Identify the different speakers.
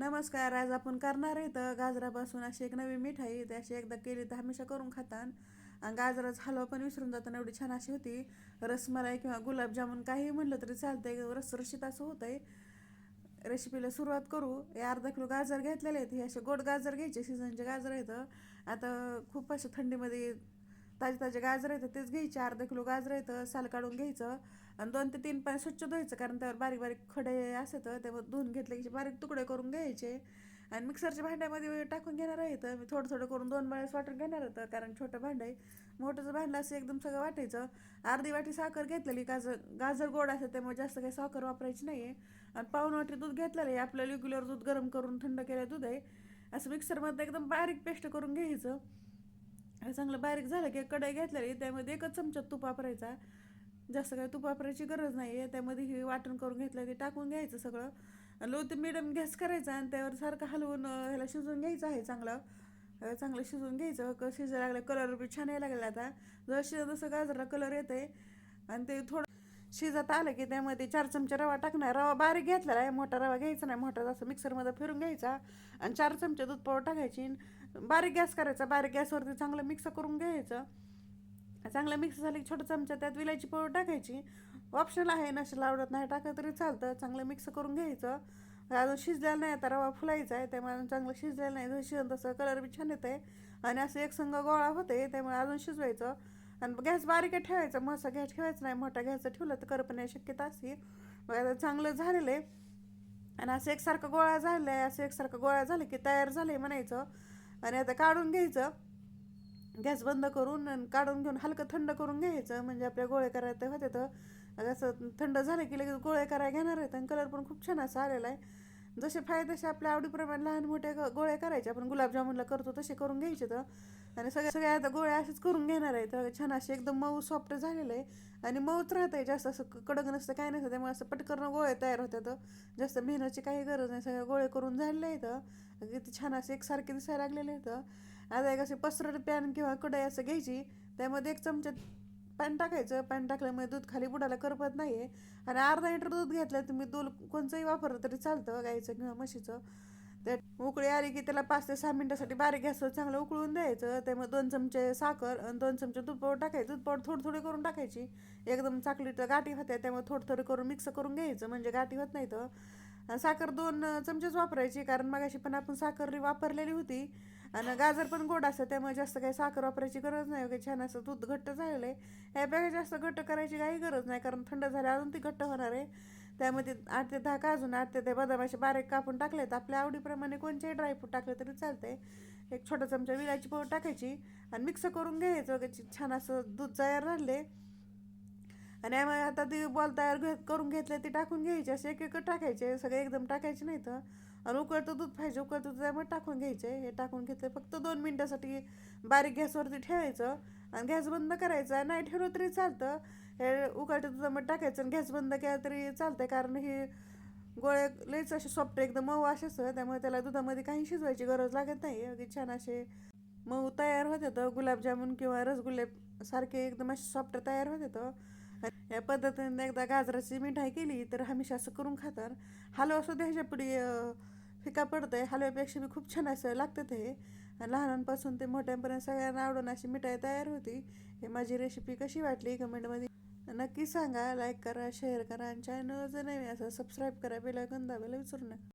Speaker 1: नमस्कार आज आपण करणार आहे तर गाजरापासून अशी एक नवी मिठाई ती अशी एकदा केली तर हमेशा करून खातान. आणि गाजराचा हलवा पण विसरून जाताना एवढी छान अशी होती. रसमलाई किंवा गुलाबजामुन काही म्हणलं तरी चालतंय रसरशीत असं होतंय. रेसिपीला सुरुवात करू. हे अर्धा किलो गाजर घेतलेले आहेत. हे असे गोड गाजर घ्यायचे सीझनचे गाजर आहेत. आता खूप अशा थंडीमध्ये ताजे ताजे गाजर आहेत तेच घ्यायचे अर्धा किलो गाजर येतं साल काढून घ्यायचं. आणि दोन ते तीन पाणी स्वच्छ धुवायचं कारण त्यावर बारीक बारीक खडे असतात त्यामुळे धुवून घेतले की बारीक तुकडे करून घ्यायचे. आणि मिक्सरच्या भांड्यामध्ये टाकून घेणार आहे तर मी थोडं थोडं करून दोन वेळेस वाटून घेणार होतं कारण छोटं भांडं आहे. मोठंचं भांडं असं एकदम सगळं वाटायचं. अर्धी वाटी साखर घेतलेली गाजर गाजर गोड असतं त्यामुळे जास्त काही साखर वापरायची नाही आहे आणि पाऊन वाटी दूध घेतलेलं आहे आपलं रेग्युलर दूध गरम करून थंड केलं दूध आहे. असं मिक्सरमध्ये एकदम बारीक पेस्ट करून घ्यायचं. हे चांगलं बारीक झालं की कढई घेतलेली त्यामध्ये एकच चमचा तूप वापरायचा. जास्त काय तूप वापरायची गरज नाही आहे त्यामध्ये हे वाटण करून घेतलं ते टाकून घ्यायचं सगळं. लो ते मिडियम गॅस करायचा आणि त्यावर सारखं हलवून ह्याला शिजवून घ्यायचं आहे चांगलं. चांगलं शिजवून घ्यायचं क शिजायला लागलं कलर बी छान यायला लागला आता. जर शिजत जसं गाजरला कलर येतं आहे आणि ते थोडं शिजत आलं की त्यामध्ये चार चमचे रवा टाकणार. रवा बारीक घेतलेला आहे. मोठा रवा घ्यायचा नाही. मोठा जसं मिक्सरमध्ये फिरून घ्यायचा. आणि चार चमचे दूध पावडर टाकायची. बारीक गॅस करायचा. बारीक गॅसवरती चांगलं मिक्स करून घ्यायचं. चांगलं मिक्स झालं की छोटं चमचा त्यात विलायची पावडर टाकायची. ऑप्शनल आहे. नसेल आवडत नाही टाकलं तरी चालतं. चांगलं मिक्स करून घ्यायचं. अजून शिजलेलं नाही. आता रवा फुलायचा आहे. त्यामुळे अजून चांगलं शिजलेलं नाही. जसं शिजन तसं कलर बी छान येत आहे आणि असं एक संघ गोळा होते त्यामुळे अजून शिजवायचं. आणि गॅस बारीक ठेवायचा मसा गॅस ठेवायचा नाही मोठा गॅसचं ठेवलं तर करपण्याची शक्यता अशी. मग आता चांगलं झालेलं आहे. आणि असं एकसारखं गोळा झालं आहे असं एकसारखं गोळा झालं की तयार झालं आहे म्हणायचं. आणि आता काढून घ्यायचं. गॅस बंद करून आणि काढून घेऊन हलकं थंड करून घ्यायचं म्हणजे आपल्या गोळे करायचं होते तर असं थंड झालं की लगेच गोळे करायला घेणार आहेत आणि कलर पण खूप छान असा आलेला आहे. जसे फायदे तसे आपल्या आवडीप्रमाणे लहान मोठे गोळे करायचे. आपण गुलाबजामुनला करतो तसे करून घ्यायचे तर. आणि सगळ्या सगळ्या आता गोळ्या असेच करून घेणार आहेत. छान असे एकदम मऊ सॉफ्ट झालेलं आहे. आणि मऊच राहत आहे. जास्त असं कडक नसतं काय नसतं. त्यामुळे असं पटकन गोळे तयार होतात. जास्त मेहनतची काही गरज नाही. सगळ्या गोळे करून झालेले आहेत किती छान असे एकसारखे दिसायला लागलेले आहेत. आता एक असे पसरट पॅन किंवा कढई असं घ्यायची. त्यामध्ये एक चमचा पाणी टाकायचं. पाणी टाकल्यामुळे दूध खाली बुडाला करपत नाही आहे आणि अर्धा लिटर दूध घेतलं तुम्ही दूध कोणचंही वापरलं तरी चालतं गाईचं किंवा म्हशीचं. ते उकळी आली की त्याला पाच ते सहा मिनिटासाठी बारीक गॅसवर चांगलं उकळून द्यायचं. त्यामुळे दोन चमचे साखर आणि दोन चमचे दूध पावडर टाकायचं. दूध पावडर थोडी थोडी करून टाकायची. एकदम चाकली तर गाठी होत्या त्यामुळे थोडं थोडं करून मिक्स करून घ्यायचं. म्हणजे गाठी होत नाही तर साखर दोन चमचेच वापरायची. कारण मगाशी पण आपण साखर वापरलेली होती. आणि गाजर पण गोड असतं. त्यामुळे जास्त काही साखर वापरायची गरज नाही. वगैरे छान असं दूध घट्ट झालेलं आहे. यापेक्षा जास्त घट्ट करायची काही गरज नाही. कारण थंड झाल्या अजून ती घट्ट होणार आहे. त्यामध्ये आठ ते दहा काजून आठ ते बदाम बदामाचे बारीक कापून टाकलेत. आपल्या आवडीप्रमाणे कोणतेही ड्रायफ्रूट टाकलं तरी चालते एक छोटा चमचा विलायची पावडर टाकायची आणि मिक्स करून घ्यायचं वगैरे. छान असं दूध तयार राहिले. आणि आम्ही आता ती बॉल तयार घे करून घेतले ती टाकून घ्यायचे. असे एक एक टाकायचे. सगळे एकदम टाकायचे नाही तर आणि उकळतं दूध पाहिजे. उकळतं दूध त्यामुळे टाकून घ्यायचे. हे टाकून घेतले फक्त दोन मिनटासाठी बारीक गॅसवरती ठेवायचं. आणि गॅस बंद करायचा. नाही ठेवलं तरी चालतं. हे उकळतं दुधामध्ये टाकायचं आणि गॅस बंद केला तरी चालतंय कारण हे गोळे लईच असे सॉफ्ट एकदम मऊ असे असतं त्यामुळे त्याला दुधामध्ये काही शिजवायची गरज लागत नाही. अगदी छान असे मऊ तयार होत येतं गुलाबजामुन किंवा रसगुल्ले सारखे एकदम असे सॉफ्ट तयार होत येतं या पद्धतीने एकदा गाजराची मिठाई केली तर हमेशा असं करून खातात. हलवा सुद्धा ह्याच्या पुढे फिका पडतं आहे हलव्यापेक्षा बी खूप छान असं लागतं ते. लहानांपासून ते मोठ्यांपर्यंत सगळ्यांना आवडून अशी मिठाई तयार होती. हे माझी रेसिपी कशी वाटली? कमेंटमध्ये नक्की सांगा लाईक करा शेअर करा आणि चॅनल जर नाही असं सबस्क्राईब करा बेलायकन दाबायला विसरू नका.